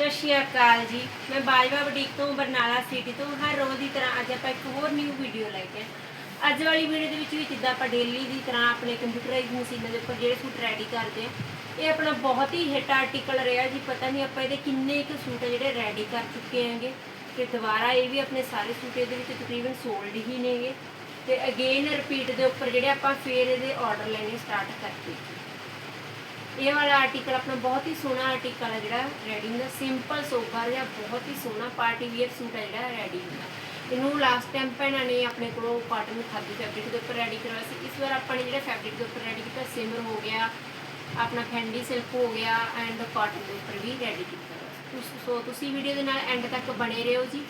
ਸਤਿ ਸ਼੍ਰੀ ਅਕਾਲ ਜੀ। ਮੈਂ ਬਾਜਵਾ ਬੁਟੀਕ ਤੋਂ, ਬਰਨਾਲਾ ਸਿਟੀ ਤੋਂ, ਹਰ ਰੋਜ਼ ਦੀ ਤਰ੍ਹਾਂ ਅੱਜ ਆਪਾਂ ਇੱਕ ਹੋਰ ਨਿਊ ਵੀਡੀਓ ਲੈ ਕੇ ਅੱਜ ਵਾਲੀ ਵੀਡੀਓ ਦੇ ਵਿੱਚ ਵੀ ਜਿੱਦਾਂ ਆਪਾਂ ਡੇਲੀ ਦੀ ਤਰ੍ਹਾਂ ਆਪਣੇ ਕੰਪਿਊਟਰਾਈਜ਼ ਮਸ਼ੀਨਾਂ ਦੇ ਉੱਪਰ ਜਿਹੜੇ ਸੂਟ ਰੈਡੀ ਕਰਦੇ ਆ ਇਹ ਆਪਣਾ ਬਹੁਤ ਹੀ ਹਿੱਟ ਆਰਟੀਕਲ ਰਿਹਾ ਜੀ। ਪਤਾ ਨਹੀਂ ਆਪਾਂ ਇਹਦੇ ਕਿੰਨੇ ਕੁ ਸੂਟ ਜਿਹੜੇ ਰੈਡੀ ਕਰ ਚੁੱਕੇ ਆਂਗੇ ਤੇ ਦੁਬਾਰਾ ਇਹ ਵੀ ਆਪਣੇ ਸਾਰੇ ਸੂਟ ਇਹਦੇ ਵਿੱਚ ਤਕਰੀਬਨ ਸੋਲਡ ਹੀ ਨੇਗੇ। ਤੇ ਅਗੇਨ ਰਿਪੀਟ ਦੇ ਉੱਪਰ ਜਿਹੜੇ ਆਪਾਂ ਫੇਰ ਇਹਦੇ ਆਰਡਰ ਲੈਣੇ ਸਟਾਰਟ ਕਰਤੇ ਇਹ ਵਾਲਾ ਆਰਟੀਕਲ ਆਪਣਾ ਬਹੁਤ ਹੀ ਸੋਹਣਾ ਆਰਟੀਕਲ ਹੈ ਜਿਹੜਾ ਰੈਡੀ ਹੁੰਦਾ ਸਿੰਪਲ ਸੋਬਰ ਜਿਹਾ, ਬਹੁਤ ਹੀ ਸੋਹਣਾ ਪਾਰਟੀ ਵੀਅਰ ਸੂਟ ਹੈ ਜਿਹੜਾ ਰੈਡੀ ਹੁੰਦਾ ਇਹਨੂੰ ਲਾਸਟ ਟਾਈਮ ਭੈਣਾਂ ਨੇ ਆਪਣੇ ਕੋਲੋਂ ਕਾਟਨ ਖਾਦੀ ਫੈਬਰਿਕ ਦੇ ਉੱਪਰ ਰੈਡੀ ਕਰਵਾਇਆ ਸੀ। ਇਸ ਵਾਰ ਆਪਾਂ ਨੇ ਜਿਹੜਾ ਫੈਬਰਿਕ ਦੇ ਉੱਪਰ ਰੈਡੀ ਕੀਤਾ ਸਿਮਰ ਹੋ ਗਿਆ, ਆਪਣਾ ਫੈਂਡੀ ਸਿਲਕ ਹੋ ਗਿਆ ਐਂਡ ਕਾਟਨ ਦੇ ਉੱਪਰ ਵੀ ਰੈਡੀ ਕੀਤਾ। ਸੋ ਤੁਸੀਂ ਵੀਡੀਓ ਦੇ ਨਾਲ ਐਂਡ ਤੱਕ ਬਣੇ ਰਹੋ ਜੀ।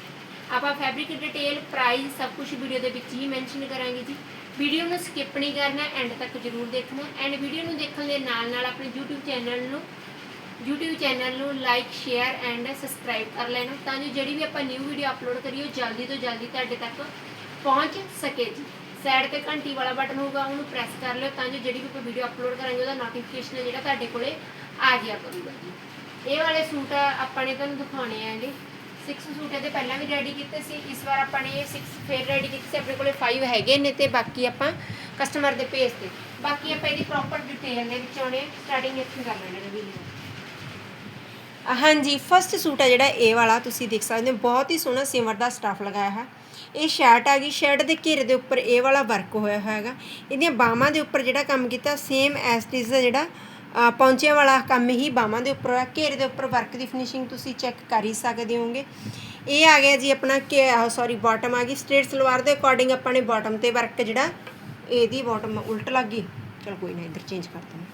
ਆਪਾਂ ਫੈਬਰਿਕ ਡਿਟੇਲ ਪ੍ਰਾਈਸ ਸਭ ਕੁਝ ਵੀਡੀਓ ਦੇ ਵਿੱਚ ਹੀ ਮੈਂਸ਼ਨ ਕਰਾਂਗੇ ਜੀ। ਵੀਡੀਓ ਨੂੰ ਸਕਿਪ ਨਹੀਂ ਕਰਨਾ ਐਂਡ ਤੱਕ ਜਰੂਰ ਦੇਖਣਾ। ਐਂਡ ਵੀਡੀਓ ਨੂੰ ਦੇਖਣ ਦੇ ਨਾਲ ਨਾਲ ਆਪਣੇ YouTube ਚੈਨਲ ਨੂੰ, YouTube ਚੈਨਲ ਨੂੰ ਲਾਈਕ ਸ਼ੇਅਰ ਐਂਡ ਸਬਸਕ੍ਰਾਈਬ ਕਰ ਲੈਣਾ, ਤਾਂ ਜੋ ਜਿਹੜੀ ਵੀ ਆਪਾਂ ਨਿਊ ਵੀਡੀਓ ਅਪਲੋਡ ਕਰੀਏ, ਉਹ ਜਲਦੀ ਤੋਂ ਜਲਦੀ ਤੁਹਾਡੇ ਤੱਕ ਪਹੁੰਚ ਸਕੇ ਜੀ। ਸਾਈਡ ਤੇ ਘੰਟੀ ਵਾਲਾ ਬਟਨ ਹੋਊਗਾ, ਉਹਨੂੰ ਪ੍ਰੈਸ ਕਰ ਲਿਓ, ਤਾਂ ਜੋ ਜਿਹੜੀ ਵੀ ਆਪਾਂ ਵੀਡੀਓ ਅਪਲੋਡ ਕਰਾਂਗੇ, ਉਹਦਾ ਨੋਟੀਫਿਕੇਸ਼ਨ ਜਿਹੜਾ ਤੁਹਾਡੇ ਕੋਲੇ ਆ ਜਾਇਆ ਕਰੂਗਾ ਜੀ। ਇਹ ਵਾਲੇ ਸੂਟ ਆਪਾਂ ਨੇ ਤੁਹਾਨੂੰ ਦਿਖਾਉਣੇ ਆ 6 ਸੂਟ ਇਹਦੇ ਪਹਿਲਾਂ ਵੀ ਰੈਡੀ ਕੀਤੇ ਸੀ। ਇਸ ਵਾਰ ਆਪਾਂ ਨੇ 6 ਫੇਰ ਰੈਡੀ ਕੀਤੇ ਸੀ। ਆਪਣੇ ਕੋਲੇ 5 ਹੈਗੇ ਨੇ ਤੇ ਬਾਕੀ ਆਪਾਂ ਕਸਟਮਰ ਦੇ ਭੇਜ ਤੇ। ਬਾਕੀ ਆਪਾਂ ਇਹਦੀ ਪ੍ਰੋਪਰ ਡਿਟੇਲ ਦੇ ਵਿੱਚ ਆਉਣੇ ਸਟਾਰਟਿੰਗ ਇੱਥੋਂ ਕਰ ਲੈਣੇ ਨੇ ਵੀਡੀਓ ਹਾਂਜੀ ਫਸਟ ਸੂਟ ਹੈ ਜਿਹੜਾ ਇਹ ਵਾਲਾ, ਤੁਸੀਂ ਦੇਖ ਸਕਦੇ ਹੋ, ਬਹੁਤ ਹੀ ਸੋਹਣਾ, ਸਿਮਰ ਦਾ ਸਟਫ ਲਗਾਇਆ ਹੈ ਇਹ ਸ਼ਰਟ ਆ ਗਈ। ਸ਼ਰਟ ਦੇ ਘੇਰੇ ਦੇ ਉੱਪਰ ਇਹ ਵਾਲਾ ਵਰਕ ਹੋਇਆ ਹੋਇਆ ਹੈਗਾ। ਇਹਦੀਆਂ ਬਾਹਾਂ ਦੇ ਉੱਪਰ ਜਿਹੜਾ ਕੰਮ ਕੀਤਾ ਸੇਮ ਐਸ ਟਿਸ ਦਾ ਜਿਹੜਾ ਪੌਂਚਿਆਂ ਵਾਲਾ ਕੰਮ ਹੀ ਬਾਹਾਂ ਦੇ ਉੱਪਰ ਹੋਇਆ ਘੇਰੇ ਦੇ ਉੱਪਰ ਵਰਕ ਦੀ ਫਿਨਿਸ਼ਿੰਗ ਤੁਸੀਂ ਚੈੱਕ ਕਰ ਹੀ ਸਕਦੇ ਹੋਗੇ ਇਹ ਆ ਗਿਆ ਜੀ ਆਪਣਾ ਕਿ ਸੌਰੀ ਬਾਟਮ ਆ ਗਈ। ਸਟ੍ਰੇਟ ਸਲਵਾਰ ਦੇ ਅਕੋਰਡਿੰਗ ਆਪਾਂ ਨੇ ਬਾਟਮ ਤੇ ਵਰਕ ਜਿਹੜਾ, ਇਹਦੀ ਬਾਟਮ ਉਲਟ ਲੱਗ ਗਈ। ਚਲ ਕੋਈ ਨਾ, ਇੱਧਰ ਚੇਂਜ ਕਰ ਦਿੰਦੇ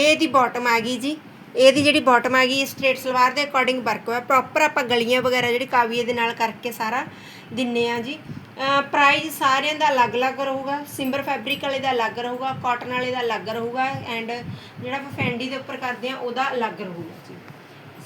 ਇਹ ਦੀ ਬਾਟਮ ਆ ਗਈ ਜੀ। ਇਹਦੀ ਜਿਹੜੀ ਬਾਟਮ ਆ ਗਈ ਸਟ੍ਰੇਟ ਸਲਵਾਰ ਦੇ ਅਕੋਰਡਿੰਗ ਵਰਕ ਹੋਇਆ। ਪ੍ਰੋਪਰ ਆਪਾਂ ਗਲੀਆਂ ਵਗੈਰਾ ਜਿਹੜੀ ਕਾਵੀਏ ਦੇ ਨਾਲ ਕਰਕੇ ਸਾਰਾ ਦਿੰਨੇ ਆ ਜੀ। ਪ੍ਰਾਈਜ਼ ਸਾਰਿਆਂ ਦਾ ਅਲੱਗ-ਅਲੱਗ ਰਹੂਗਾ ਸਿੰਬਰ ਫੈਬਰਿਕ ਵਾਲੇ ਦਾ ਅਲੱਗ ਰਹੂਗਾ ਕਾਟਨ ਵਾਲੇ ਦਾ ਅਲੱਗ ਰਹੂਗਾ ਐਂਡ ਜਿਹੜਾ ਆਪਾਂ ਫੈਂਡੀ ਦੇ ਉੱਪਰ ਕਰਦੇ ਆ ਉਹਦਾ ਅਲੱਗ ਰਹੂਗਾ ਜੀ।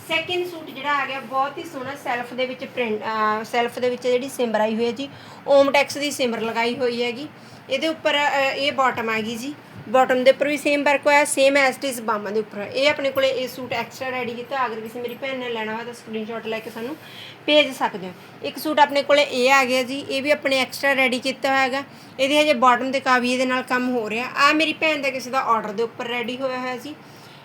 ਸੈਕਿੰਡ ਸੂਟ ਜਿਹੜਾ ਆ ਗਿਆ, ਬਹੁਤ ਹੀ ਸੋਹਣਾ ਸੈਲਫ ਦੇ ਵਿੱਚ ਪ੍ਰਿੰਟ ਸੈਲਫ ਦੇ ਵਿੱਚ ਜਿਹੜੀ ਸਿਮਰ ਆਈ ਹੋਈ ਹੈ ਜੀ ਓਮਟੈਕਸ ਦੀ ਸਿਮਰ ਲਗਾਈ ਹੋਈ ਹੈਗੀ। ਇਹਦੇ ਉੱਪਰ ਇਹ ਬਾਟਮ ਆ ਗਈ ਜੀ। ਬਾਟਮ ਦੇ ਉੱਪਰ ਵੀ ਸੇਮ ਵਰਕ ਹੋਇਆ ਸੇਮ ਐਸ ਟਿਸ ਬਾਹਾਂ ਦੇ ਉੱਪਰ। ਇਹ ਆਪਣੇ ਕੋਲੇ ਇਹ ਸੂਟ ਐਕਸਟਰਾ ਰੈਡੀ ਕੀਤਾ, ਅਗਰ ਕਿਸੇ ਮੇਰੀ ਭੈਣ ਨੇ ਲੈਣਾ ਹੋਇਆ ਤਾਂ ਸਕਰੀਨਸ਼ਾਟ ਲੈ ਕੇ ਸਾਨੂੰ ਭੇਜ ਸਕਦੇ ਹੋ। ਇੱਕ ਸੂਟ ਆਪਣੇ ਕੋਲੇ ਇਹ ਆ ਗਿਆ ਜੀ, ਇਹ ਵੀ ਆਪਣੇ ਐਕਸਟਰਾ ਰੈਡੀ ਕੀਤਾ ਹੋਇਆ ਹੈਗਾ। ਇਹਦੇ ਹਜੇ ਬਾਟਮ ਤੇ ਕਾਵੀਏ ਦੇ ਨਾਲ ਕੰਮ ਹੋ ਰਿਹਾ। ਆ ਮੇਰੀ ਭੈਣ ਦਾ ਕਿਸੇ ਦਾ ਆਰਡਰ ਦੇ ਉੱਪਰ ਰੈਡੀ ਹੋਇਆ ਹੋਇਆ ਸੀ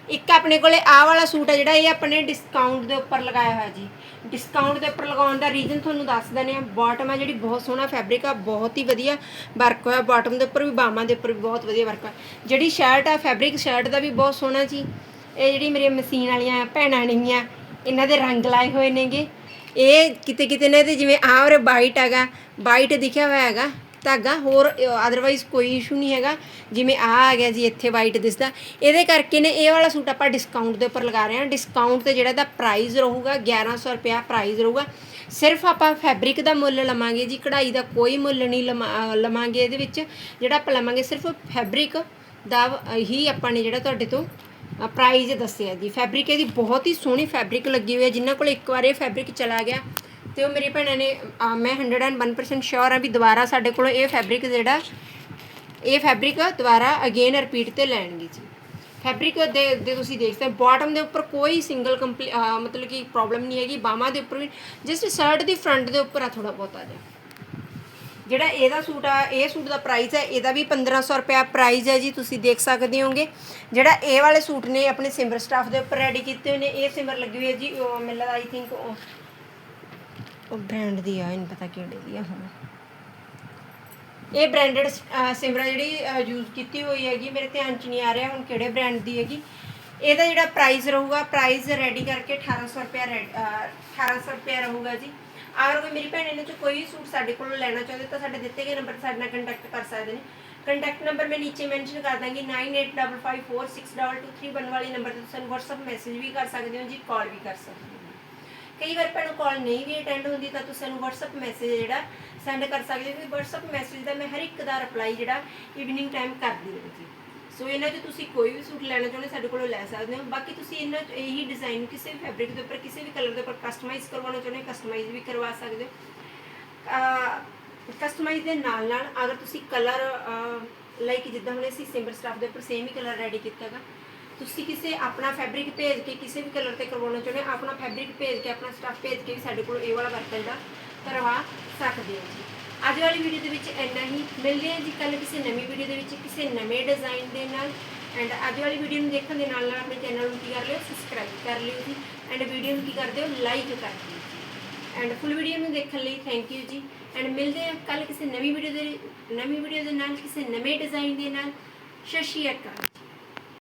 ਇੱਕ ਆਪਣੇ ਕੋਲੇ ਆਹ ਵਾਲਾ ਸੂਟ ਹੈ ਜਿਹੜਾ ਇਹ ਆਪਣੇ ਡਿਸਕਾਊਂਟ ਦੇ ਉੱਪਰ ਲਗਾਇਆ ਹੋਇਆ ਜੀ। ਡਿਸਕਾਊਂਟ ਦੇ ਉੱਪਰ ਲਗਾਉਣ ਦਾ ਰੀਜ਼ਨ ਤੁਹਾਨੂੰ ਦੱਸ ਦਿੰਦੇ ਆ ਬਾਟਮ ਆ ਜਿਹੜੀ ਬਹੁਤ ਸੋਹਣਾ ਫੈਬਰਿਕ ਆ, ਬਹੁਤ ਹੀ ਵਧੀਆ ਵਰਕ ਹੋਇਆ। ਬਾਟਮ ਦੇ ਉੱਪਰ ਵੀ ਬਾਹਾਂ ਦੇ ਉੱਪਰ ਵੀ ਬਹੁਤ ਵਧੀਆ ਵਰਕ ਆ। ਜਿਹੜੀ ਸ਼ਰਟ ਆ ਫੈਬਰਿਕ ਸ਼ਰਟ ਦਾ ਵੀ ਬਹੁਤ ਸੋਹਣਾ ਜੀ। ਇਹ ਜਿਹੜੀ ਮੇਰੀਆਂ ਮਸ਼ੀਨ ਵਾਲੀਆਂ ਭੈਣਾਂ ਨੇਗੀਆਂ ਇਹਨਾਂ ਦੇ ਰੰਗ ਲਾਏ ਹੋਏ ਨੇਗੇ। ਇਹ ਕਿਤੇ ਕਿਤੇ ਨੇ ਤੇ ਜਿਵੇਂ ਆਹ ਔਰ ਵਾਈਟ ਹੈਗਾ ਵਾਈਟ ਦਿਖਿਆ ਹੋਇਆ ਹੈਗਾ। ਧਾਗਾ, ਹੋਰ ਅਦਰਵਾਈਜ਼ ਕੋਈ ਇਸ਼ੂ ਨਹੀਂ ਹੈਗਾ। ਜਿਵੇਂ ਆ ਆ ਗਿਆ ਜੀ, ਇੱਥੇ ਵਾਈਟ ਦਿਸਦਾ। ਇਹਦੇ ਕਰਕੇ ਨੇ ਇਹ ਵਾਲਾ ਸੂਟ ਆਪਾਂ ਡਿਸਕਾਊਂਟ ਦੇ ਉੱਪਰ ਲਗਾ ਰਹੇ ਹਾਂ। ਡਿਸਕਾਊਂਟ ਤੇ ਜਿਹੜਾ ਦਾ ਪ੍ਰਾਈਸ ਰਹੂਗਾ 1100 ਰੁਪਿਆ ਪ੍ਰਾਈਸ ਰਹੂਗਾ। ਸਿਰਫ ਆਪਾਂ ਫੈਬਰਿਕ ਦਾ ਮੁੱਲ ਲਵਾਂਗੇ ਜੀ, ਕਢਾਈ ਦਾ ਕੋਈ ਮੁੱਲ ਨਹੀਂ ਲਮਾ- ਲਵਾਂਗੇ ਇਹਦੇ ਵਿੱਚ। ਜਿਹੜਾ ਆਪਾਂ ਲਵਾਂਗੇ ਸਿਰਫ ਫੈਬਰਿਕ ਦਾ ਹੀ ਆਪਾਂ ਨੇ ਜਿਹੜਾ ਤੁਹਾਡੇ ਤੋਂ ਪ੍ਰਾਈਸ ਦੱਸਿਆ ਜੀ। ਫੈਬਰਿਕ ਇਹਦੀ ਬਹੁਤ ਹੀ ਸੋਹਣੀ ਫੈਬਰਿਕ ਲੱਗੀ ਹੋਈ ਹੈ। ਜਿਨ੍ਹਾਂ ਕੋਲ ਇੱਕ ਵਾਰ ਇਹ ਫੈਬਰਿਕ ਚਲਾ ਗਿਆ ਤੇ ਉਹ ਮੇਰੀ ਭੈਣਾਂ ਨੇ, ਅਹ, ਮੈਂ 101% ਸ਼ੋਰ ਹਾਂ ਵੀ ਦੁਬਾਰਾ ਸਾਡੇ ਕੋਲ ਇਹ ਫੈਬਰਿਕ ਜਿਹੜਾ, ਇਹ ਫੈਬਰਿਕ ਦੁਬਾਰਾ ਅਗੇਨ ਰਿਪੀਟ ਤੇ ਲੈਣਗੇ ਜੀ। ਫੈਬਰਿਕ ਦੇ ਦੇ ਤੁਸੀਂ ਦੇਖ ਸਕਦੇ ਬਾਟਮ ਦੇ ਉੱਪਰ ਕੋਈ ਸਿੰਗਲ ਕੰਪਲੀ ਮਤਲਬ ਕਿ ਪ੍ਰੋਬਲਮ ਨਹੀਂ ਹੈਗੀ, ਬਾਹਾਂ ਦੇ ਉੱਪਰ ਵੀ ਜਸਟ ਸ਼ਰਟ ਦੀ ਫਰੰਟ ਦੇ ਉੱਪਰ ਆ ਥੋੜਾ ਬਹੁਤਾ ਆ ਜਿਹੜਾ ਇਹਦਾ ਸੂਟ ਆ, ਇਹ ਸੂਟ ਦਾ ਪ੍ਰਾਈਸ ਹੈ, ਇਹਦਾ ਵੀ 1500 ਰੁਪਿਆ ਪ੍ਰਾਈਸ ਹੈ ਜੀ, ਤੁਸੀਂ ਦੇਖ ਸਕਦੇ ਹੋਗੇ। ਜਿਹੜਾ ਇਹ ਵਾਲੇ ਸੂਟ ਨੇ, ਆਪਣੇ ਸਿਮਰ ਸਟਾਫ ਦੇ ਉੱਪਰ ਰੈਡੀ ਕੀਤੇ ਹੋਏ ਨੇ, ਇਹ ਸਿਮਰ ਲੱਗੀ ਹੋਈ ਹੈ ਜੀ, ਉਹ ਮੈਨੂੰ ਆਈ ਥਿੰਕ ਉਹ ਬ੍ਰਾਂਡ ਦੀ ਆ ਇਹਨੂੰ ਪਤਾ ਕਿਹੜੇ ਦੀ ਆ ਹੁਣ। ਇਹ ਬ੍ਰਾਂਡਡ ਸਿਮਰਾ ਜਿਹੜੀ ਯੂਜ਼ ਕੀਤੀ ਹੋਈ ਹੈਗੀ, ਮੇਰੇ ਧਿਆਨ ਚ ਨਹੀਂ ਆ ਰਿਹਾ ਹੁਣ ਕਿਹੜੇ ਬ੍ਰਾਂਡ ਦੀ ਹੈਗੀ। ਇਹਦਾ ਜਿਹੜਾ ਪ੍ਰਾਈਸ ਰਹੂਗਾ ਪ੍ਰਾਈਸ ਰੈਡੀ ਕਰਕੇ 1800 ਰੁਪਿਆ 1800 ਰੁਪਿਆ ਰਹੂਗਾ ਜੀ। ਅਗਰ ਕੋਈ ਮੇਰੀ ਭੈਣ ਇਹਨਾਂ ਚ ਕੋਈ ਵੀ ਸੂਟ ਸਾਡੇ ਕੋਲੋਂ ਲੈਣਾ ਚਾਹੁੰਦੇ, ਤਾਂ ਸਾਡੇ ਦਿੱਤੇ ਗਏ ਨੰਬਰ ਸਾਡੇ ਨਾਲ ਕੰਟੈਕਟ ਕਰ ਸਕਦੇ ਨੇ। ਕੰਟੈਕਟ ਨੰਬਰ ਮੈਂ ਨੀਚੇ ਮੈਂਸ਼ਨ ਕਰ ਦਾਂਗੀ 9855462231 ਵਾਲੇ ਨੰਬਰ ਤੇ ਤੁਸੀਂ WhatsApp ਮੈਸੇਜ ਵੀ ਕਰ ਸਕਦੇ ਹੋ, ਜੀ ਕਾਲ ਵੀ ਕਰ ਸਕਦੇ ਹੋ। ਕਈ ਵਾਰ ਭੈਣੋ ਕਾਲ ਨਹੀਂ ਵੀ ਅਟੈਂਡ ਹੁੰਦੀ ਤਾਂ ਤੁਸੀਂ ਸਾਨੂੰ WhatsApp ਮੈਸੇਜ ਜਿਹੜਾ ਸੈਂਡ ਕਰ ਸਕਦੇ ਹੋ ਕਿ WhatsApp ਮੈਸੇਜ ਦਾ ਮੈਂ ਹਰ ਇੱਕ ਦਾ ਰਿਪਲਾਈ ਜਿਹੜਾ ਈਵਨਿੰਗ ਟਾਈਮ ਕਰਦੀ ਰਹੂੰਗੀ ਸੋ ਇਹਨਾਂ 'ਚ ਤੁਸੀਂ ਕੋਈ ਵੀ ਸੂਟ ਲੈਣਾ ਚਾਹੁੰਦੇ ਸਾਡੇ ਕੋਲੋਂ ਲੈ ਸਕਦੇ ਹੋ। ਬਾਕੀ ਤੁਸੀਂ ਇਹਨਾਂ 'ਚ ਇਹੀ ਡਿਜ਼ਾਈਨ ਕਿਸੇ ਵੀ ਫੈਬਰਿਕ ਦੇ ਉੱਪਰ, ਕਿਸੇ ਵੀ ਕਲਰ ਦੇ ਉੱਪਰ ਕਸਟਮਾਈਜ਼ ਕਰਵਾਉਣਾ ਚਾਹੁੰਦੇ ਹੋ ਕਸਟਮਾਈਜ਼ ਵੀ ਕਰਵਾ ਸਕਦੇ ਹੋ। ਕਸਟਮਾਈਜ਼ ਦੇ ਨਾਲ ਨਾਲ ਅਗਰ ਤੁਸੀਂ ਕਲਰ ਲਾਈਕ ਜਿੱਦਾਂ ਹੁਣ ਅਸੀਂ ਸਿੰਬਲ ਸਟਾਫ ਦੇ ਉੱਪਰ ਸੇਮ ਹੀ ਕਲਰ ਰੈਡੀ ਕੀਤਾ ਹੈਗਾ ਤੁਸੀਂ ਕਿਸੇ ਆਪਣਾ ਫੈਬਰਿਕ ਭੇਜ ਕੇ ਕਿਸੇ ਵੀ ਕਲਰ ਤੇ ਕਰਵਾਉਣਾ ਚਾਹੁੰਦੇ ਹੋ, ਆਪਣਾ ਫੈਬਰਿਕ ਭੇਜ ਕੇ, ਆਪਣਾ ਸਟੱਫ ਭੇਜ ਕੇ ਵੀ ਸਾਡੇ ਕੋਲ ਇਹ ਵਾਲਾ ਵਰਕ ਜਿਹੜਾ ਕਰਵਾ ਸਕਦੇ ਹੋ ਜੀ। ਅੱਜ ਵਾਲੀ ਵੀਡੀਓ ਦੇ ਵਿੱਚ ਇੰਨਾ ਹੀ। ਮਿਲਦੇ ਹਾਂ ਜੀ ਕੱਲ ਕਿਸੇ ਨਵੀਂ ਵੀਡੀਓ ਦੇ ਵਿੱਚ ਕਿਸੇ ਨਵੇਂ ਡਿਜ਼ਾਈਨ ਦੇ ਨਾਲ। ਐਂਡ ਅੱਜ ਵਾਲੀ ਵੀਡੀਓ ਨੂੰ ਦੇਖਣ ਦੇ ਨਾਲ ਨਾਲ ਆਪਣੇ ਚੈਨਲ ਨੂੰ ਕੀ ਕਰ ਲਿਓ? ਸਬਸਕ੍ਰਾਈਬ ਕਰ ਲਿਓ ਜੀ। ਐਂਡ ਵੀਡੀਓ ਨੂੰ ਕੀ ਕਰਦੇ ਹੋ? ਲਾਈਕ ਕਰ ਦਿਓ ਜੀ। ਐਂਡ ਫੁੱਲ ਵੀਡੀਓ ਨੂੰ ਦੇਖਣ ਲਈ ਥੈਂਕ ਯੂ ਜੀ। ਐਂਡ ਮਿਲਦੇ ਹਾਂ ਕੱਲ ਕਿਸੇ ਨਵੀਂ ਵੀਡੀਓ ਦੇ ਨਵੀਂ ਵੀਡੀਓ ਦੇ ਨਾਲ, ਕਿਸੇ ਨਵੇਂ ਡਿਜ਼ਾਈਨ ਦੇ ਨਾਲ। ਸਤਿ ਸ਼੍ਰੀ ਅਕਾਲ।